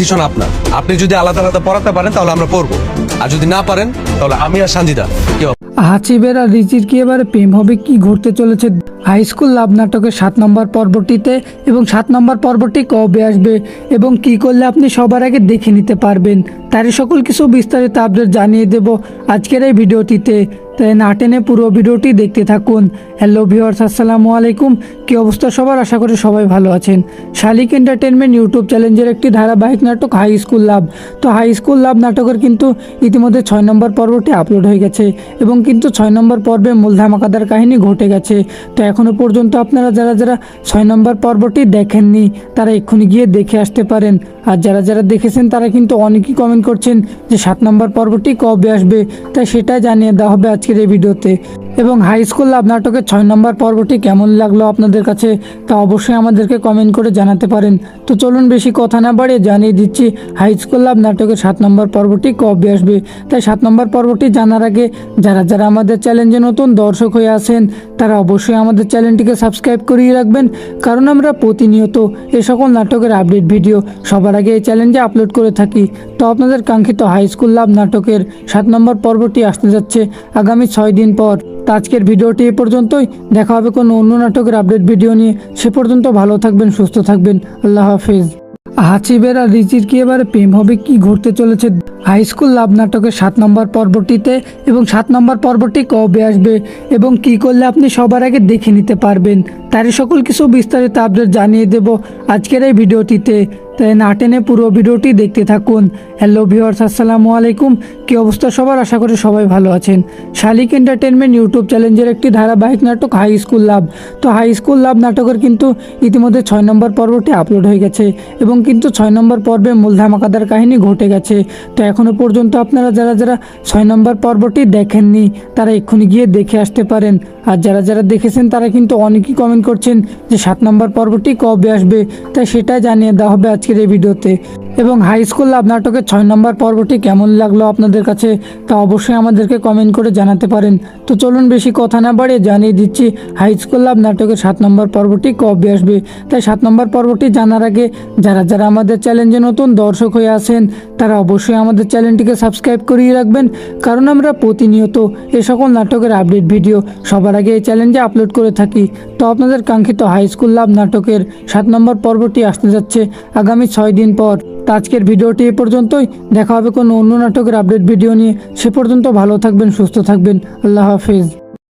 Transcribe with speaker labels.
Speaker 1: Decision আপনার। আপনি যদি আলাদা আলাদা পড়াতে পারেন, তাহলে আমরা পড়ব। আর যদি না পারেন, তাহলে আমি আর সানজিদা কি হবে?
Speaker 2: হাসিবের আর রিচির কি এবারে প্রেম হবে, কি ঘটতে চলেছে? হাই স্কুল লাভ নাটকের সাত নম্বর পর্বটিতে এবং সাত নম্বর পর্বটি কবে আসবে এবং কি করলে আপনি সবার আগে দেখে নিতে পারবেন, তারই সকল কিছু বিস্তারিত আপডেট জানিয়ে দেব আজকের এই ভিডিওটিতে। তাই না টেনে পুরো ভিডিওটি দেখতে থাকুন। হ্যালো ভিউয়ার্স আসসালামু আলাইকুম। কি অবস্থা সবার? আশা করি সবাই ভালো আছেন। শালিক এন্টারটেনমেন্ট ইউটিউব চ্যালেঞ্জের একটি ধারাবাহিক নাটক হাই স্কুল লাভ তো হাই স্কুল লাভ নাটকের কিন্তু ইতিমধ্যে ছয় নম্বর পর্বটি আপলোড হয়ে গেছে এবং কিন্তু ছয় নম্বর পর্বে মূল ধামাকাদার কাহিনী ঘটে গেছে। তো এখনও পর্যন্ত আপনারা যারা যারা ছয় নম্বর পর্বটি দেখেননি, তারা এক্ষুনি গিয়ে দেখে আসতে পারেন। আর যারা যারা দেখেছেন তারা কিন্তু অনেকেই কমেন্ট করছেন যে সাত নম্বর পর্বটি কবে আসবে তাই সেটা জানিয়ে দেওয়া হবে আজকের এই ভিডিওতে। এবং হাই স্কুল লাভ নাটকের ছয় নম্বর পর্বটি কেমন লাগল আপনাদের কাছে, তা অবশ্যই আমাদেরকে কমেন্ট করে জানাতে পারেন। তো চলুন বেশি কথা না বাড়িয়ে জানিয়ে দিচ্ছি হাই স্কুল লাভ নাটকের সাত নম্বর পর্বটি কবে আসবে। তাই সাত নম্বর পর্বটি জানার আগে যারা যারা আমাদের চ্যালেঞ্জে নতুন দর্শক হয়ে আছেন, তারা অবশ্যই আমাদের চ্যানেলটিকে সাবস্ক্রাইব করিয়ে রাখবেন। কারণ আমরা প্রতিনিয়ত এ সকল নাটকের আপডেট ভিডিও সবার আগে এই চ্যালেঞ্জে আপলোড করে থাকি। তো আপনাদের কাঙ্ক্ষিত হাই স্কুল লাভ নাটকের সাত নম্বর পর্বটি আসতে যাচ্ছে আগামী ছয় দিন পর। তো আজকের ভিডিওটি এ পর্যন্তই। দেখা হবে কোনো অন্য নাটকের আপডেট ভিডিও নিয়ে। সে পর্যন্ত ভালো থাকবেন, সুস্থ থাকবেন। আল্লাহ হাফিজ। হাসিবের আর রিচির কি এবারে প্রেম হবে? কি ঘটতে চলেছে? হাই স্কুল লাভ নাটকের সাত নম্বর পর্বটিতে এবং সাত নম্বর পর্বটি কবে আসবে এবং কি করলে আপনি সবার আগে দেখে নিতে পারবেন? তারই সকল কিছু বিস্তারিত আপডেট জানিয়ে দেব আজকের এই ভিডিওটিতে। তাই না টেনে পুরো ভিডিওটি দেখতে থাকুন। হ্যালো ভিউয়ার্স আসসালামু আলাইকুম। কি অবস্থা সবার? আশা করি সবাই ভালো আছেন। শালিক এন্টারটেনমেন্ট ইউটিউব চ্যালেঞ্জের একটি ধারাবাহিক নাটক হাই স্কুল লাভ তো হাই স্কুল লাভ নাটকের কিন্তু ইতিমধ্যে ছয় নম্বর পর্বটি আপলোড হয়ে গেছে এবং কিন্তু ছয় নম্বর পর্বে মূল ধামাকাদার কাহিনী ঘটে গেছে। তো এখনও পর্যন্ত আপনারা যারা যারা ছয় নম্বর পর্বটি দেখেননি, তারা এক্ষুনি গিয়ে দেখে আসতে পারেন। আর যারা যারা দেখেছেন, তারা কিন্তু অনেকেই কমেন্ট করছেন যে সাত নম্বর পর্বটি কবে আসবে? তাই সেটা জানিয়ে দেওয়া হবে আজকের এই ভিডিওতে। এবং হাই স্কুল লাভ নাটকের ছয় নম্বর পর্বটি কেমন লাগল আপনাদের কাছে তা অবশ্যই আমাদেরকে কমেন্ট করে জানাতে পারেন। তো চলুন বেশি কথা না বাড়িয়ে জানিয়ে দিচ্ছি হাই স্কুল লাভ নাটকের সাত নম্বর পর্বটি কবে আসবে? তাই সাত নম্বর পর্বটি জানার আগে যারা যারা আমাদের চ্যালেঞ্জে নতুন দর্শক হয়ে আছেন, তারা অবশ্যই আমাদের চ্যানেলটিকে সাবস্ক্রাইব করিয়ে রাখবেন। কারণ আমরা প্রতিনিয়ত এ সকল নাটকের আপডেট ভিডিও সবার আগে এই চ্যালেঞ্জে আপলোড করে থাকি। তো আপনাদের কাঙ্ক্ষিত হাই স্কুল লাভ নাটকের সাত নম্বর পর্বটি আসতে যাচ্ছে আগামী ছয় দিন পর। তো আজকের ভিডিওটি এ পর্যন্তই। দেখা হবে কোনো অন্য নাটকের আপডেট ভিডিও নিয়ে। সে পর্যন্ত ভালো থাকবেন, সুস্থ থাকবেন। আল্লাহ হাফিজ।